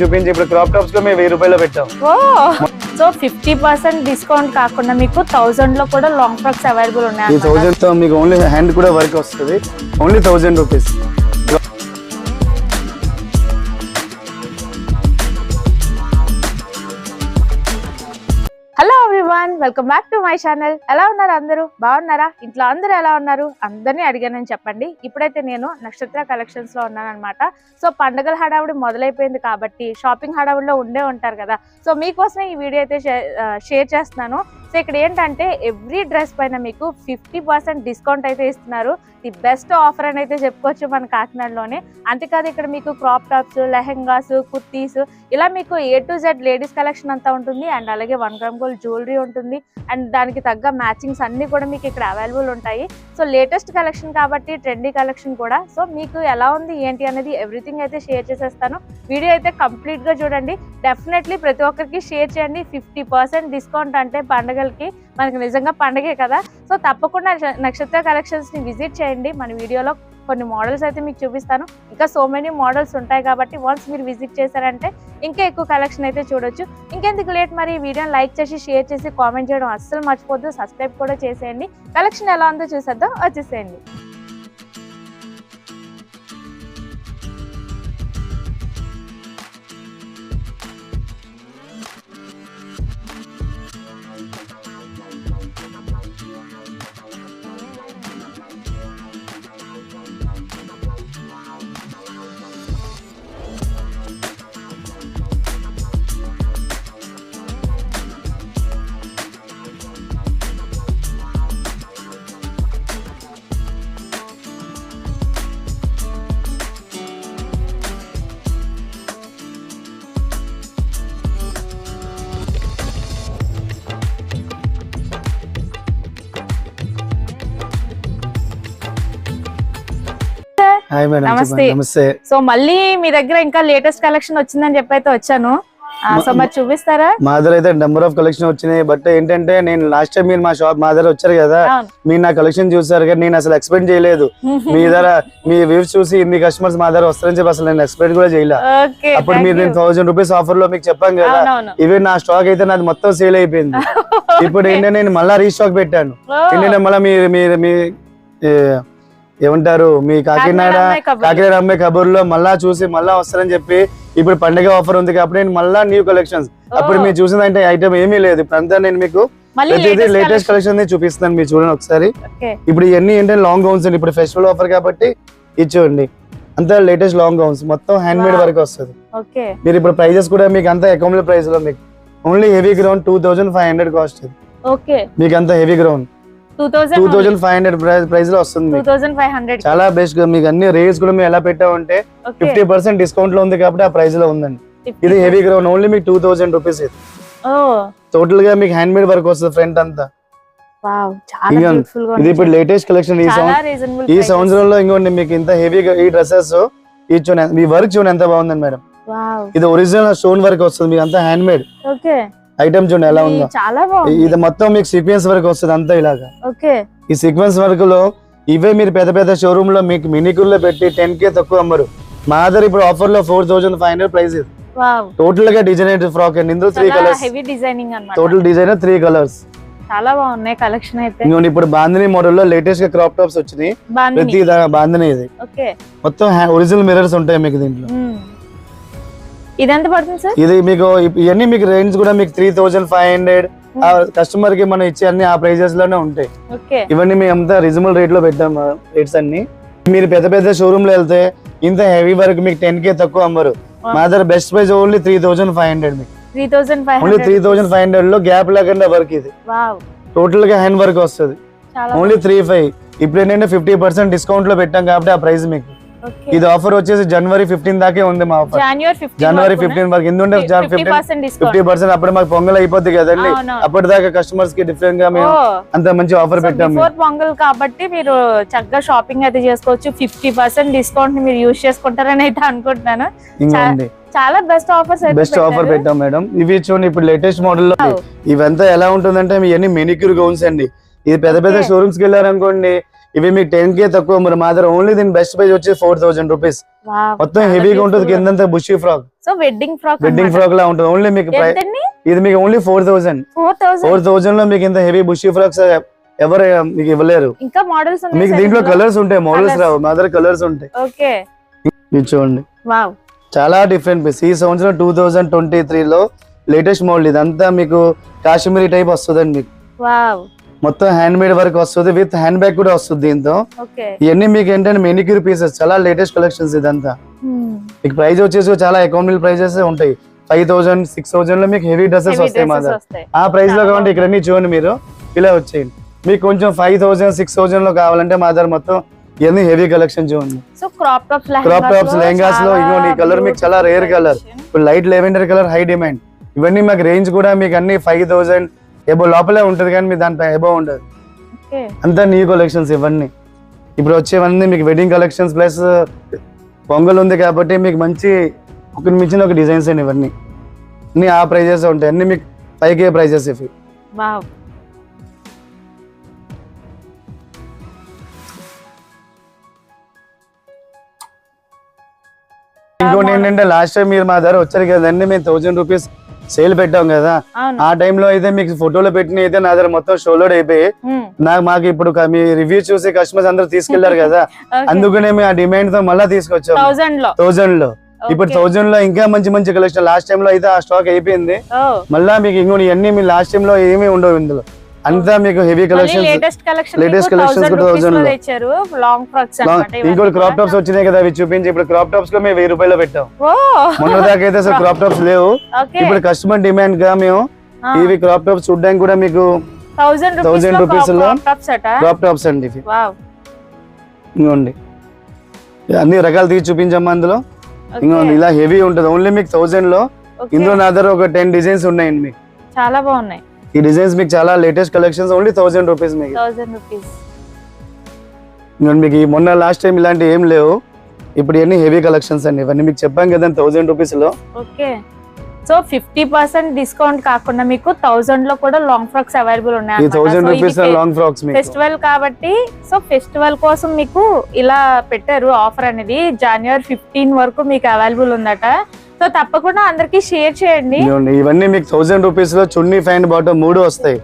చూపించి ఇప్పుడు క్రాప్ టాప్స్లో మేము వెయ్యి రూపాయలు పెట్టాం. ఓ సో ఫిఫ్టీ పర్సెంట్ డిస్కౌంట్ కాకుండా మీకు థౌజండ్లో కూడా లాంగ్ ఫ్రాక్స్ అవైలబుల్ ఈ ఉన్నాయి థౌజండ్తో మీకు ఓన్లీ హ్యాండ్ కూడా వర్క్ వస్తుంది. Only thousand rupees welcome back to my channel. ఎలా ఉన్నారు అందరూ? బాగున్నారా? ఇంట్లో అందరూ ఎలా ఉన్నారు? అందరినీ అడిగానని చెప్పండి. ఇప్పుడైతే నేను నక్షత్ర కలెక్షన్స్లో ఉన్నాను అనమాట సో పండుగల హడావుడి మొదలైపోయింది కాబట్టి షాపింగ్ హడావుడిలో ఉండే ఉంటారు కదా. సో మీకోసమే ఈ వీడియో అయితే షేర్ చేస్తున్నాను. సో ఇక్కడ ఏంటంటే ఎవ్రీ డ్రెస్ పైన మీకు ఫిఫ్టీ పర్సెంట్ డిస్కౌంట్ అయితే ఇస్తున్నారు. ది బెస్ట్ ఆఫర్ అని అయితే చెప్పుకోవచ్చు మన కాకినాడలోనే. అంతేకాదు ఇక్కడ మీకు క్రాప్ టాప్స్ లెహెంగాస్ కుర్తీస్ ఇలా మీకు A to Z ladies collection అంతా ఉంటుంది. అండ్ అలాగే వన్ గ్రామ్ గోల్డ్ జ్యువెలరీ ఉంటుంది. అండ్ దానికి తగ్గ మ్యాచింగ్స్ అన్నీ కూడా మీకు ఇక్కడ అవైలబుల్ ఉంటాయి. సో లేటెస్ట్ కలెక్షన్ కాబట్టి ట్రెండీ కలెక్షన్ కూడా. సో మీకు ఎలా ఉంది ఏంటి అనేది ఎవ్రీథింగ్ అయితే షేర్ చేసేస్తాను. వీడియో అయితే కంప్లీట్గా చూడండి. డెఫినెట్లీ ప్రతి ఒక్కరికి షేర్ చేయండి. ఫిఫ్టీ పర్సెంట్ డిస్కౌంట్ అంటే పండగలకి మనకి నిజంగా పండగే కదా. సో తప్పకుండా నక్షత్ర కలెక్షన్స్ని విజిట్ చేయండి. మన వీడియోలో కొన్ని మోడల్స్ అయితే మీకు చూపిస్తాను. ఇంకా సో మెనీ మోడల్స్ ఉంటాయి కాబట్టి వన్స్ మీరు విజిట్ చేశారంటే ఇంకా ఎక్కువ కలెక్షన్ అయితే చూడొచ్చు. ఇంకెందుకు లేట్ మరి? ఈ వీడియోని లైక్ చేసి షేర్ చేసి కామెంట్ చేయడం అస్సలు మర్చిపోద్దు. సబ్స్క్రైబ్ కూడా చేసేయండి. కలెక్షన్ ఎలా ఉందో చూసేద్దాం. వచ్చేసేయండి. నమస్తే. సో మళ్ళీ మీ దగ్గర ఇంకా లేటెస్ట్ కలెక్షన్ వచ్చిందని చెప్పి అయితే వచ్చాను సో మరి చూపిస్తారా? మా దగ్గర అయితే నెంబర్ ఆఫ్ కలెక్షన్ వచ్చినాయి. బట్ ఏంటంటే నేను లాస్ట్ టైం మీరు మా షాప్ మా దగ్గర వచ్చారు కదా మీరు నా కలెక్షన్ చూసారు కానీ నేను అసలు ఎక్స్పెక్ట్ చేయలేదు. మీ దగ్గర మీ వ్యూస్ చూసి ఇన్ని కస్టమర్స్ మా దగ్గర వస్తారని చెప్పి అసలు నేను ఎక్స్పెక్ట్ కూడా చేయలే. అప్పుడు మీరు నేను థౌసండ్ రూపీస్ ఆఫర్లో మీకు చెప్పాను కదా ఇవి నా స్టాక్ అయితే నాది మొత్తం సేల్ అయిపోయింది. ఇప్పుడు ఏంటంటే నేను మళ్ళా రీస్టాక్ పెట్టాను. ఏంటంటే మళ్ళీ మీరు మీరు మీ ఏమంటారు? మీ కాకినాడ కాకినాడ అమ్మాయి కబుర్లు. మళ్ళా చూసి మళ్ళా వస్తారని చెప్పి ఇప్పుడు పండగ ఆఫర్ ఉంది కాబట్టి నేను మళ్ళా న్యూ కలెక్షన్స్ అప్పుడు మీరు చూసిందంటే ఐటమ్ ఏమీ లేదు. ఇప్పుడు అంతా నేను మీకు ప్రతిదీ లేటెస్ట్ కలెక్షన్ చూపిస్తాను మీరు చూడండి ఒకసారి. ఇప్పుడు ఇవన్నీ ఏంటంటే లాంగ్ గౌన్స్ అండి. ఇప్పుడు ఫెస్టివల్ ఆఫర్ కాబట్టి ఇది చూడండి అంతా లేటెస్ట్ లాంగ్ గౌన్స్ మొత్తం హ్యాండ్ మేడ్. వరకు వస్తుంది. మీరు ఇప్పుడు ప్రైజెస్ కూడా మీకు అంత అకౌంట్ ప్రైస్లో మీకు. Only heavy ground two thousand five hundred cost మీకు అంత heavy ground two thousand five hundred ప్రైస్లో వస్తుంది చాలా బెస్ట్గా మీకు అన్ని రేట్స్ కూడా మేము ఎలా పెట్టామంటే ఫిఫ్టీ పర్సెంట్ డిస్కౌంట్లో ఉంది కాబట్టి ఆ ప్రైస్లో ఉందండి ఇది హెవీ గ్రౌండ్ ఓన్లీ మీకు టూ థౌసండ్ రూపీస్ ఇది. టోటల్గా మీకు హ్యాండ్ మేడ్ వర్క్ వస్తుంది ఫ్రంట్ అంతా. ఇది. ఇప్పుడు లేటెస్ట్ కలెక్షన్ ఈ సంవత్సరం ఈ సంవత్సరంలో ఇంకోండి మీకు ఇంత హెవీగా ఈ డ్రెస్సెస్ ఈ చూడండి ఈ వర్క్ చూడండి ఎంత బాగుందండి మేడం. ఇది ఒరిజినల్ స్టోన్ వర్క్ వస్తుంది మీకు అంతా హ్యాండ్ మేడ్ ఐటమ్ చూడండి ఎలా ఉందో. చాలా ఇది మొత్తం మీకు సీక్వెన్స్ వర్క్ వస్తుంది అంతా ఇలాగా. ఓకే. ఈ సీక్వెన్స్ వర్క్లో ఇవే మీరు పెద్ద పెద్ద షోరూమ్లో మీకు మినికుల్లో పెట్టి టెన్ కే తక్కువ అమ్మరు. మా దగ్గర ఇప్పుడు ఆఫర్లో four thousand five hundred price ఇది టోటల్గా డిజైన్ ఫ్రాక్ అండి ఇందులో త్రీ కలర్స్ హెవీ డిజైనింగ్ అన్నమాట. టోటల్ డిజైన్ త్రీ కలర్స్ చాలా బాగున్నాయి కలెక్షన్ అయితే. ఇప్పుడు బాందిని మోడల్లో లేటెస్ట్గా క్రాప్ టాప్స్ వచ్చినాయి. ప్రతి బాందిని ఇది. ఓకే. మొత్తం ఒరిజినల్ మిరర్స్ ఉంటాయి మీకు దీంట్లో. ఇది ఎంత పడుతుంది సార్? ఇది మీకు ఇవన్నీ మీకు రేంజ్ కూడా మీకు త్రీ థౌసండ్ ఫైవ్ హండ్రెడ్ ఆ కస్టమర్కి మనం ఇచ్చే అన్ని ఆ ప్రైజెస్లోనే ఉంటాయి. ఓకే. ఇవన్నీ మేము అంతా రీజనబుల్ రేట్లో పెట్టాం రేట్స్ అన్ని. మీరు పెద్ద పెద్ద షోరూమ్లో వెళ్తే ఇంత హెవీ వర్క్ మీకు టెన్ కే తక్కువ అమ్మరు. మా దగ్గర best price only three thousand five hundred మీకు. ఓన్లీ త్రీ థౌసండ్ ఫైవ్ హండ్రెడ్లో గ్యాప్ లేకుండా వర్క్ ఇది. వావ్ టోటల్గా హ్యాండ్ వర్క్ వస్తుంది. ఓన్లీ త్రీ ఫైవ్ ఇప్పుడు ఏంటంటే ఫిఫ్టీ పర్సెంట్ డిస్కౌంట్లో పెట్టాం కాబట్టి ఆ ప్రైస్ మీకు. ఇది ఆఫర్ వచ్చేసి జనవరి ఫిఫ్టీన్ దాకే ఉంది మా ఆఫర్ జనవరి ఫిఫ్టీన్ వరకు ఎందుకంటే ఫిఫ్టీ పర్సెంట్ అప్పుడు మాకు పొంగల్ అయిపోద్ది కదండి. అప్పటిదాకా కస్టమర్స్కి డిఫరెంట్గా మేము అంత మంచి ఆఫర్ పెట్టాం మేము. బిఫోర్ పొంగల్ కాబట్టి మీరు చక్కగా షాపింగ్ అయితే చేసుకోవచ్చు. ఫిఫ్టీ పర్సెంట్ డిస్కౌంట్ని మీరు యూజ్ చేసుకుంటారని అయితే అనుకుంటున్నాను. చాలా బెస్ట్ ఆఫర్స్ బెస్ట్ ఆఫర్. పెట్టాం మేడం. ఇవి చూడండి ఇప్పుడు లేటెస్ట్ మోడల్లో. ఇవంతా ఎలా ఉంటుందంటే ఇవన్నీ మెనిక్యూర్ గౌన్స్ అండి. ఇది పెద్ద పెద్ద. షోరూమ్స్కి వెళ్ళారనుకోండి ఇవి మీకు టెన్ కే తక్కువ మరి మా దగ్గర ఓన్లీ దీని బెస్ట్ ప్రైస్ వచ్చి ఫోర్ థౌసండ్ రూపీస్ మొత్తం హెవీగా ఉంటుంది కిందంతా bushy frock so wedding frock wedding frock లా ఉంటుంది ఓన్లీ మీకు ఇది మీకు only four thousand four thousand థౌసండ్లో మీకు ఇంత హెవీ బుషీ ఫ్రాక్స్ ఎవరు మీకు ఇవ్వలేరు. ఇంకా మోడల్స్ మీకు దీంట్లో కలర్స్ ఉంటాయి మోడల్స్. రావు మా దగ్గర కలర్స్ ఉంటాయి. ఓకే. ఇది చూడండి. చాలా డిఫరెంట్ పీస్ ఈ సంవత్సరం టూ థౌజండ్ ట్వంటీ త్రీలో లేటెస్ట్ మోడల్ ఇదంతా మీకు కాశ్మీరీ టైప్ వస్తుందండి మీకు. మొత్తం హ్యాండ్ మేడ్ వర్క్ వస్తుంది. విత్ హ్యాండ్ బ్యాగ్ కూడా వస్తుంది దీంతో. ఇవన్నీ మీకు ఏంటంటే మెనిక్యూర్ పీసెస్ చాలా లేటెస్ట్ కలెక్షన్స్ ఇదంతా. మీకు ప్రైస్ వచ్చేసి చాలా ఎకానమీ ప్రైజెస్ ఉంటాయి. ఫైవ్ థౌసండ్ సిక్స్ థౌసండ్లో మీకు హెవీ డ్రెస్సెస్ వస్తాయి మా ఆ ప్రైస్లో కావాలంటే ఇక్కడ అన్ని చూడండి మీరు. ఇలా వచ్చేయండి. మీకు కొంచెం ఫైవ్ థౌసండ్ సిక్స్ థౌసండ్లో కావాలంటే మా దగ్గర మొత్తం ఇవన్నీ హెవీ కలెక్షన్ చూడండి. క్రాప్ టాప్స్ లెహంగాస్లో ఇగోండి ఈ కలర్ మీకు చాలా రేర్ కలర్ ఇప్పుడు light lavender colour high demand ఇవన్నీ మాకు రేంజ్ కూడా మీకు అన్ని ఫైవ్ థౌసండ్ ఎబో లోపలే ఉంటుంది కానీ మీ దానిపై ఎబో ఉండదు. అంతా న్యూ కలెక్షన్స్ ఇవన్నీ. ఇప్పుడు వచ్చేవన్నీ మీకు వెడ్డింగ్ కలెక్షన్స్ ప్లస్ పొంగల్ ఉంది కాబట్టి మీకు మంచి ఒకటి మించిన ఒక డిజైన్స్ అండి ఇవన్నీ. అన్ని ఆ ప్రైజెస్ ఉంటాయి. అన్ని మీకు ఫైవ్ కే ప్రైజెస్ ఇవి? ఇంకోటి ఏంటంటే లాస్ట్ టైం మీరు మా దగ్గర వచ్చారు కదండి మేము థౌసండ్ రూపీస్ సేల్ పెట్టాం కదా. ఆ టైంలో అయితే మీకు ఫోటోలో పెట్టిన అయితే నా దగ్గర మొత్తం షోలోడ్ అయిపోయి. నాకు మాకు ఇప్పుడు మీ రివ్యూ చూసి కస్టమర్స్ అందరూ తీసుకెళ్ళారు కదా. అందుకనే మేము ఆ డిమాండ్తో మళ్ళీ తీసుకొచ్చాం థౌసండ్లో ఇప్పుడు. థౌసండ్లో ఇంకా మంచి మంచి కలెక్షన్ లాస్ట్ టైం లో అయితే ఆ స్టాక్ అయిపోయింది. మళ్ళా మీకు ఇంకోటి ఇవన్నీ మీ లాస్ట్ టైం లో ఏమీ ఉండవు ఇందులో. అంతా మీకు హెవీ కలెక్షన్స్ లేటెస్ట్ కలెక్షన్ 1000 లో. ఇచ్చారు లాంగ్ ఫ్రాక్స్ ఇంకోటి క్రాప్ టాప్స్ వచ్చినాయి కదా అవి చూపించి ఇప్పుడు క్రాప్ టాప్స్లో మేము వెయ్యి రూపాయలు పెట్టాం. మొన్న దాకా అయితే అసలు క్రాప్ టాప్స్ లేవు. ఇప్పుడు కస్టమర్ డిమాండ్గా మేము ఇవి క్రాప్ టాప్స్ చూడడానికి కూడా మీకు థౌసండ్ 1000 రూపీస్లో క్రాప్ టాప్స్ అండి ఇవి. ఇంకోండి అన్ని రకాలు తీసి చూపించమ్మా అందులో. ఇంకోండి ఇలా హెవీ ఉంటుంది. ఓన్లీ మీకు థౌసండ్లో. ఇందులో నా దగ్గర ఒక టెన్ డిజైన్స్ ఉన్నాయండి మీకు. చాలా బాగున్నాయి. ఈ డిజైన్స్ మీకు చాలా latest collections only thousand rupees మీకు. థౌసండ్ రూపీస్ మీకు ఈ మొన్న లాస్ట్ టైం ఇలాంటి ఏం లేవు. ఇప్పుడు ఇవన్నీ హెవీ కలెక్షన్స్ అండి. ఇవన్నీ మీకు చెప్పాం కదా థౌసండ్ రూపీస్లో. Okay. So fifty percent discount కాకుండా మీకు థౌసండ్లో కూడా లాంగ్ ఫ్రాక్స్ అవైలబుల్ ఈ ఉన్నాయి థౌసండ్ రూపీస్ లాంగ్ ఫ్రాక్స్ మీకు. ఫెస్టివల్ కాబట్టి సో ఫెస్టివల్ కోసం మీకు ఇలా పెట్టారు ఆఫర్ అనేది. జనవరి ఫిఫ్టీన్ వరకు మీకు అవైలబుల్ ఉందట. సో తప్పకుండా అందరికి షేర్ చేయండి. ఇవన్నీ మీకు థౌసండ్ రూపీస్లో చున్నీ ఫ్యాంట్ బాటమ్ మూడు వస్తాయి.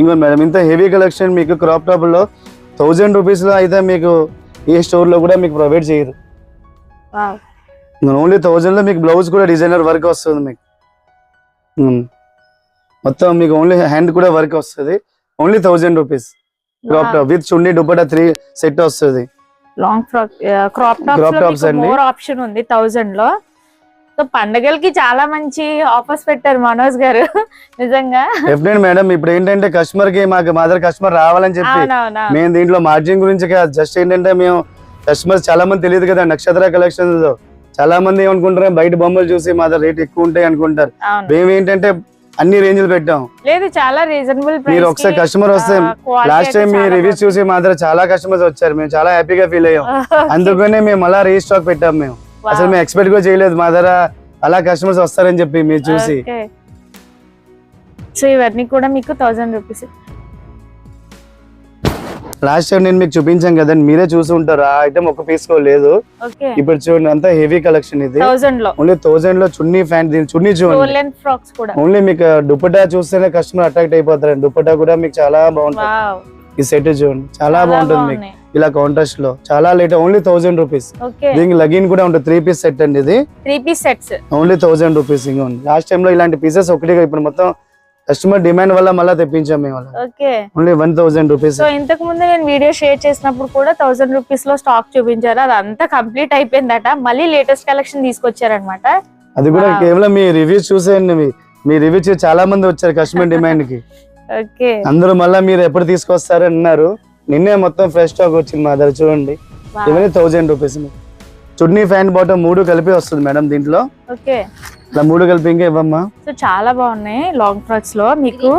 ఇంకో మేడం ఇంత హెవీ కలెక్షన్ మీకు క్రాప్ టాప్లో థౌసండ్ రూపీస్లో అయితే మీకు ఏ స్టోర్లో కూడా మీకు ప్రొవైడ్ చేయరు. ఓన్లీ థౌసండ్లో మీకు బ్లౌజ్ కూడా డిజైనర్ వర్క్ వస్తుంది మీకు. మొత్తం మీకు ఓన్లీ హ్యాండ్ కూడా వర్క్ వస్తుంది. Only thousand rupees crop top with chunni dupatta three set వస్తుంది. Long frock crop Crop tops tops అండి. ఆప్షన్ ఉంది థౌజండ్లో. సో పండగలకి చాలా మంచి ఆఫర్స్ పెట్టారు మనోజ్ గారు. నిజంగా. డెఫినెట్ మేడం ఇప్పుడు ఏంటంటే కస్టమర్కి మాకు మా దగ్గర కస్టమర్ రావాలని చెప్పి మేము దీంట్లో మార్జిన్ గురించి కాదు జస్ట్ ఏంటంటే మేము కస్టమర్స్ చాలా మంది తెలియదు కదా నక్షత్ర కలెక్షన్స్ చాలా మంది ఏమనుకుంటారు బయట బొమ్మలు చూసి మా దగ్గర రేట్ ఎక్కువ ఉంటాయి అనుకుంటారు. మేము ఏంటంటే అన్ని రేంజ్లు పెట్టాం. లేదు చాలా రీజనబుల్ మీరు ఒకసారి కస్టమర్ వస్తే లాస్ట్ టైం మీ రివ్యూస్ చూసి మా దగ్గర చాలా కస్టమర్స్ వచ్చారు. మేము చాలా హ్యాపీగా ఫీల్ అయ్యాం. అందుకనే మేము మళ్ళా రీస్టాక్ పెట్టాం మేము. అసలు మేము ఎక్స్పెక్ట్ కూడా చేయలేదు మా దగ్గర అలా కస్టమర్స్ వస్తారని చెప్పి మీరు చూసి. సో ఇవన్నీ కూడా మీకు థౌసండ్ రూపీస్ లాస్ట్ టైం నేను మీకు చూపించాను కదండి మీరే చూసి ఉంటారు? ఆ ఐటమ్ ఒక పీస్ కూడా లేదు. ఇప్పుడు చూడండి అంతా హెవీ కలెక్షన్ ఇది. ఓన్లీ థౌసండ్లో చున్నీ ఫ్యాంట్ దీని చున్నీ చూడండి. ఓన్లీ మీకు దుపట్టా చూస్తేనే కస్టమర్ అట్రాక్ట్ అయిపోతారు దుపట్టా కూడా మీకు చాలా బాగుంటుంది. ఈ సెట్ చూడండి చాలా బాగుంటుంది మీకు. ఇలా కాంట్రాస్ట్లో. చాలా లేట్ ఓన్లీ థౌసండ్ రూపీస్ దీనికి లగిన్ కూడా ఉంటుంది. త్రీ పీస్ సెట్ అండి ఇది. Three piece sets only thousand rupees ఇంకా ఉంది. లాస్ట్ టైం లో ఇలాంటి పీసెస్ ఒకటిగా ఇప్పుడు మొత్తం కస్టమర్ డిమాండ్ వల్ల మళ్ళీ తెప్పించాం మేము only one thousand rupees so ఇంతకు ముందు నేను వీడియో షేర్ చేసినప్పుడు కూడా థౌసండ్ రూపీస్లో స్టాక్ చూపించారు. అదంతా కంప్లీట్ అయిపోయిందట. మళ్ళీ లేటెస్ట్ కలెక్షన్ తీసుకొచ్చారనమాట అది కూడా. కేవలం మీ రివ్యూస్ చూసేయండి మీ. మీ రివ్యూ చూసి చాలా మంది వచ్చారు కస్టమర్ డిమాండ్కి. అందరూ మళ్ళీ మీరు ఎప్పుడు తీసుకొస్తారు అన్నారు. నిన్నే మొత్తం ఫ్రెష్ స్టాక్ వచ్చింది మా దగ్గర చూడండి. ఇవన్నీ thousand rupees chunni fan bottom మూడు కలిపి వస్తుంది మేడం దీంట్లో. ఓకే. ఇలా మూడు కలిపి ఇంకా ఇవ్వమ్మా. సో చాలా బాగున్నాయి లాంగ్ ఫ్రాక్స్లో. మీకు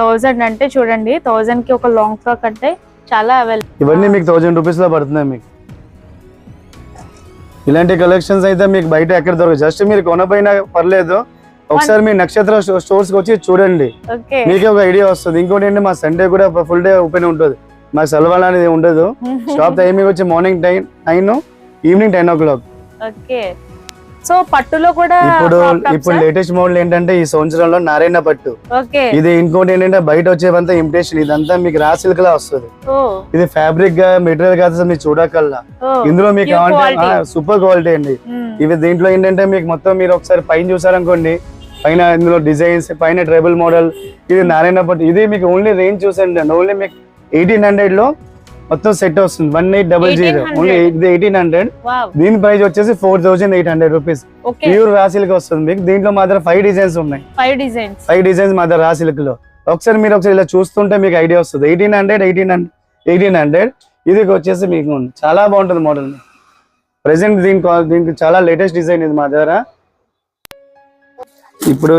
థౌజండ్ అంటే చూడండి థౌజండ్కి ఒక లాంగ్ ఫ్రాక్ అంటే చాలా అవైలబుల్ ఇవన్నీ మీకు థౌజండ్ రూపీస్లో పడుతున్నాయి మీకు. ఇలాంటి కలెక్షన్స్ అయితే మీకు బయట ఎక్కడ దొరకదు జస్ట్ మీరు కొనపోయినా పర్లేదు. ఒకసారి మీ నక్షత్ర స్టోర్స్కి వచ్చి చూడండి. మీకే ఒక ఐడియా వస్తుంది. ఇంకోటి ఏంటి మా సండే కూడా ఫుల్ డే ఓపెన్ ఉంటుంది. మాకు సెలవు అనేది ఉండదు. షాప్ టైమింగ్ వచ్చి morning time nine evening ten o'clock okay. So పట్టులో కూడా ఇప్పుడు ఇప్పుడు? లేటెస్ట్ మోడల్ ఏంటంటే ఈ సంవత్సరంలో నారాయణ పట్టు. ఇది ఇంకోటి ఏంటంటే బయట వచ్చేవంతా ఇమిటేషన్ ఇదంతా మీకు రా సిల్క్ లా వస్తుంది. ఇది ఫ్యాబ్రిక్గా మెటీరియల్ కాదు మీరు చూడకల్లా ఇందులో మీకు కావాలంటే. సూపర్ క్వాలిటీ అండి. ఇవి దీంట్లో ఏంటంటే మీకు మొత్తం మీరు ఒకసారి పైన చూసారనుకోండి పైన ఇందులో డిజైన్స్ పైన ట్రైబల్ మోడల్ ఇది నారాయణ పట్టు. ఇది మీకు ఓన్లీ రేంజ్ చూసండి ఓన్లీ మీకు ఎయిటీన్ హండ్రెడ్లో మొత్తం సెట్ వస్తుంది. One eight double zero 1800. Only eighteen hundred దీని ప్రైస్ వచ్చేసి four thousand eight hundred rupees pure raw silk వస్తుంది మీకు. దీంట్లో మాత్రం ఫైవ్ డిజైన్స్ ఉన్నాయి. ఫైవ్ డిజైన్స్ ఫైవ్ డిజైన్స్ మాత్రం రాసిల్క్లో. ఒకసారి మీరు ఒకసారి ఇలా చూస్తుంటే మీకు ఐడియా వస్తుంది. Eighteen hundred eighteen hundred eighteen hundred ఇది వచ్చేసి మీకు. చాలా బాగుంటుంది మోడల్ ప్రెసెంట్ దీనికి దీనికి చాలా లేటెస్ట్ డిజైన్ ఇది మా దగ్గర. ఇప్పుడు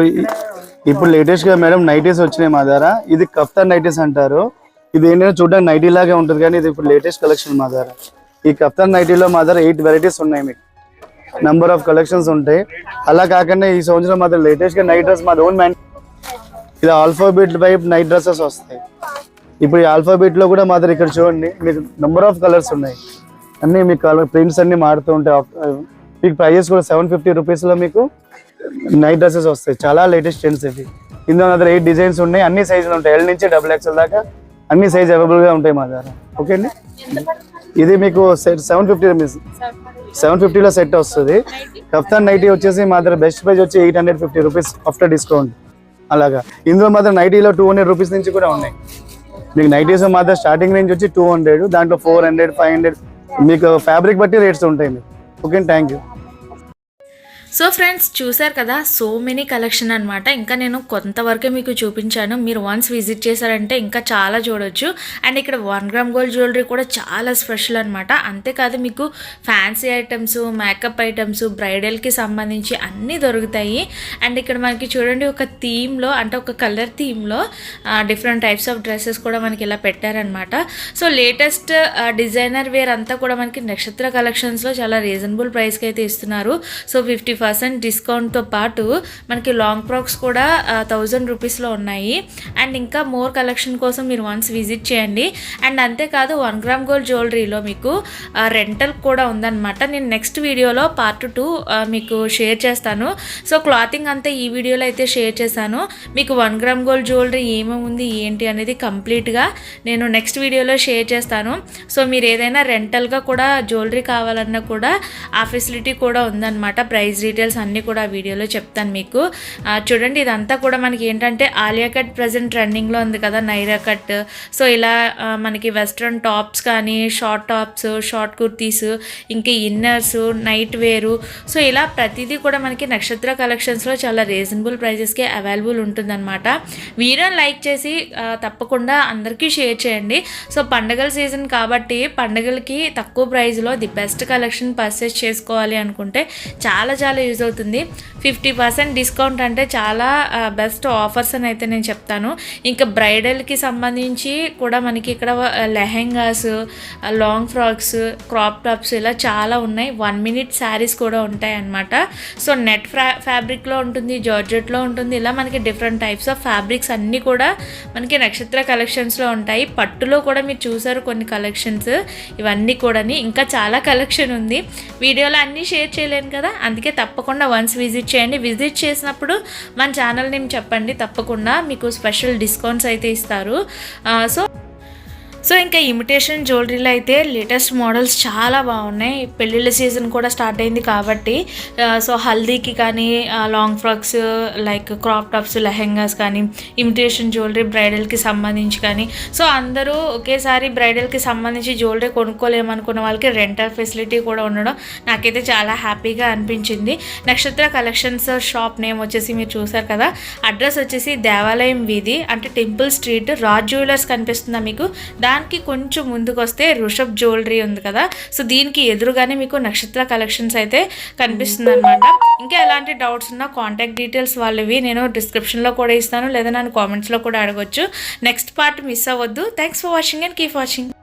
ఇప్పుడు లేటెస్ట్గా మేడం నైటీస్ వచ్చినాయి మా దగ్గర. ఇది కఫ్తాన్ నైటీస్ అంటారు. ఇది ఏంటంటే చూడడానికి నైటీ లాగే ఉంటుంది కానీ ఇది ఇప్పుడు లేటెస్ట్ కలెక్షన్ మా దగ్గర. ఈ కప్తాన్ నైటీలో మా దగ్గర ఎయిట్ వెరైటీస్ ఉన్నాయి మీకు. నంబర్ ఆఫ్ కలెక్షన్స్ ఉంటాయి. అలా కాకుండా ఈ సంవత్సరం మాత్రం లేటెస్ట్గా నైట్ డ్రెస్ మాది ఓన్ మ్యాన్ ఇది ఆల్ఫాబెట్ వైపు నైట్ డ్రెస్సెస్ వస్తాయి. ఇప్పుడు ఈ ఆల్ఫాబెట్ కూడా కూడా మాత్రం ఇక్కడ చూడండి మీకు నెంబర్ ఆఫ్ కలర్స్ ఉన్నాయి. అన్ని మీకు కలర్ ప్రింట్స్ అన్నీ మారుతూ ఉంటాయి. Uh, మీకు ప్రైజెస్ కూడా సెవెన్ ఫిఫ్టీ రూపీస్లో మీకు నైట్ డ్రెస్సెస్ వస్తాయి. చాలా లేటెస్ట్ ట్రెండ్స్ ఇవి. ఇందులో నా దగ్గర ఎయిట్ డిజైన్స్ ఉన్నాయి. అన్ని సైజులు ఉంటాయి. ఎల్ నుంచి డబుల్ ఎక్స్ఎల్ దాకా అన్ని సైజ్ అవైలబుల్గా ఉంటాయి మా దగ్గర. ఓకే అండి? ఇది మీకు సెవెన్ ఫిఫ్టీ రూపీస్ సెవెన్ ఫిఫ్టీలో సెట్ వస్తుంది. కఫ్తాన్ నైటీ వచ్చేసి మా దగ్గర బెస్ట్ ప్రైస్ వచ్చి eight hundred fifty rupees after discount అలాగా. ఇందులో మాత్రం నైటీలో టూ హండ్రెడ్ రూపీస్ నుంచి కూడా ఉన్నాయి. మీకు నైటీస్ మాత్రం స్టార్టింగ్ రేంజ్ వచ్చి టూ హండ్రెడ్ దాంట్లో ఫోర్ హండ్రెడ్ ఫైవ్ హండ్రెడ్ మీకు ఫ్యాబ్రిక్ బట్టి రేట్స్ ఉంటాయి మీకు. Okay thank you so friends చూశారు కదా సో మెనీ కలెక్షన్ అనమాట ఇంకా నేను కొంతవరకే మీకు చూపించాను. మీరు వన్స్ విజిట్ చేశారంటే ఇంకా చాలా చూడొచ్చు. అండ్ ఇక్కడ వన్ గ్రామ్ గోల్డ్ జ్యువెలరీ కూడా చాలా స్పెషల్ అనమాట అంతేకాదు మీకు ఫ్యాన్సీ ఐటమ్స్ మేకప్ ఐటమ్స్ బ్రైడల్కి సంబంధించి అన్నీ దొరుకుతాయి. అండ్ ఇక్కడ మనకి చూడండి ఒక థీమ్లో అంటే ఒక కలర్ థీమ్లో డిఫరెంట్ టైప్స్ ఆఫ్ డ్రెస్సెస్ కూడా మనకి ఇలా పెట్టారనమాట సో లేటెస్ట్ డిజైనర్ వేర్ అంతా కూడా మనకి నక్షత్ర కలెక్షన్స్లో చాలా రీజనబుల్ ప్రైస్కి అయితే ఇస్తున్నారు. సో ఫిఫ్టీ పర్సెంట్ డిస్కౌంట్తో పాటు మనకి లాంగ్ ఫ్రాక్స్ కూడా థౌజండ్ రూపీస్లో ఉన్నాయి. అండ్ ఇంకా మోర్ కలెక్షన్ కోసం మీరు వన్స్ విజిట్ చేయండి. అండ్ అంతేకాదు వన్ గ్రామ్ గోల్డ్ జ్యువెలరీలో మీకు రెంటల్ కూడా ఉందన్నమాట. నేను నెక్స్ట్ వీడియోలో పార్ట్ టూ మీకు షేర్ చేస్తాను. సో క్లాతింగ్ అంతా ఈ వీడియోలో అయితే షేర్ చేశాను. మీకు వన్ గ్రామ్ గోల్డ్ జ్యువెలరీ ఏమేమి ఉంది ఏంటి అనేది కంప్లీట్గా నేను నెక్స్ట్ వీడియోలో షేర్ చేస్తాను. సో మీరు ఏదైనా రెంటల్గా కూడా జ్యువెలరీ కావాలన్నా కూడా ఆ ఫెసిలిటీ కూడా ఉందన్నమాట ప్రైస్ డీటెయిల్స్ అన్నీ కూడా వీడియోలో చెప్తాను మీకు. చూడండి ఇదంతా కూడా మనకి ఏంటంటే ఆలియా కట్ ప్రజెంట్ ట్రెండింగ్లో ఉంది కదా నైరా కట్. సో ఇలా మనకి వెస్ట్రన్ టాప్స్ కానీ షార్ట్ టాప్స్ షార్ట్ కుర్తీస్ ఇంకా ఇన్నర్స్ నైట్ వేరు సో ఇలా ప్రతిదీ కూడా మనకి నక్షత్ర కలెక్షన్స్లో చాలా రీజనబుల్ ప్రైజెస్కి అవైలబుల్ ఉంటుందన్నమాట. వీడియోని లైక్ చేసి తప్పకుండా అందరికీ షేర్ చేయండి. సో పండగల సీజన్ కాబట్టి పండగలకి తక్కువ ప్రైస్లో ది బెస్ట్ కలెక్షన్ పర్చేస్ చేసుకోవాలి అనుకుంటే చాలా చాలా యూజ్ అవుతుంది. ఫిఫ్టీ పర్సెంట్ డిస్కౌంట్ అంటే చాలా బెస్ట్ ఆఫర్స్ అని అయితే నేను చెప్తాను. ఇంకా బ్రైడల్కి సంబంధించి కూడా మనకి ఇక్కడ lehengas long frocks crop tops ఇలా చాలా ఉన్నాయి. వన్ మినిట్ శారీస్ కూడా ఉంటాయి అన్నమాట. సో నెట్ ఫ్రా ఫ్యాబ్రిక్లో ఉంటుంది జార్జెట్లో ఉంటుంది. ఇలా మనకి డిఫరెంట్ టైప్స్ ఆఫ్ ఫ్యాబ్రిక్స్ అన్నీ కూడా మనకి నక్షత్ర కలెక్షన్స్లో ఉంటాయి. పట్టులో కూడా మీరు చూసారు కొన్ని కలెక్షన్స్ ఇవన్నీ కూడాని. ఇంకా చాలా కలెక్షన్ ఉంది. వీడియోలో అన్నీ షేర్ చేయలేను కదా? అందుకే తప్ప తప్పకుండా వన్స్ విజిట్ చేయండి. విజిట్ చేసినప్పుడు మన ఛానల్ నేమ్ చెప్పండి తప్పకుండా. మీకు స్పెషల్ డిస్కౌంట్స్ అయితే ఇస్తారు. Uh, సో సో ఇంకా ఇమిటేషన్ జ్యువెలరీలో అయితే లేటెస్ట్ మోడల్స్ చాలా బాగున్నాయి. పెళ్ళిళ్ళ సీజన్ కూడా స్టార్ట్ అయింది కాబట్టి సో హల్దీకి కానీ long frocks like crop tops lehengas కానీ ఇమిటేషన్ జ్యువెలరీ బ్రైడల్కి సంబంధించి కానీ సో అందరూ ఒకేసారి బ్రైడల్కి సంబంధించి జ్యువెలరీ కొనుక్కోలేమనుకున్న వాళ్ళకి రెంటల్ ఫెసిలిటీ కూడా ఉండడం నాకైతే చాలా హ్యాపీగా అనిపించింది. నక్షత్ర కలెక్షన్స్ షాప్ నేమ్ వచ్చేసి మీరు చూసారు కదా అడ్రస్ వచ్చేసి దేవాలయం వీధి అంటే టెంపుల్ స్ట్రీట్ రాజ్ జ్యువెలర్స్ కనిపిస్తుందా మీకు? దాని దానికి కొంచెం ముందుకు వస్తే రుషబ్ జ్యువెలరీ ఉంది కదా. సో దీనికి ఎదురుగానే మీకు నక్షత్ర కలెక్షన్స్ అయితే కనిపిస్తుంది అనమాట ఇంకా ఎలాంటి డౌట్స్ ఉన్నా కాంటాక్ట్ డీటెయిల్స్ వాళ్ళవి నేను డిస్క్రిప్షన్లో కూడా ఇస్తాను. లేదా నన్ను కామెంట్స్లో కూడా అడగొచ్చు. నెక్స్ట్ పార్ట్ మిస్ అవ్వద్దు. Thanks for watching and keep watching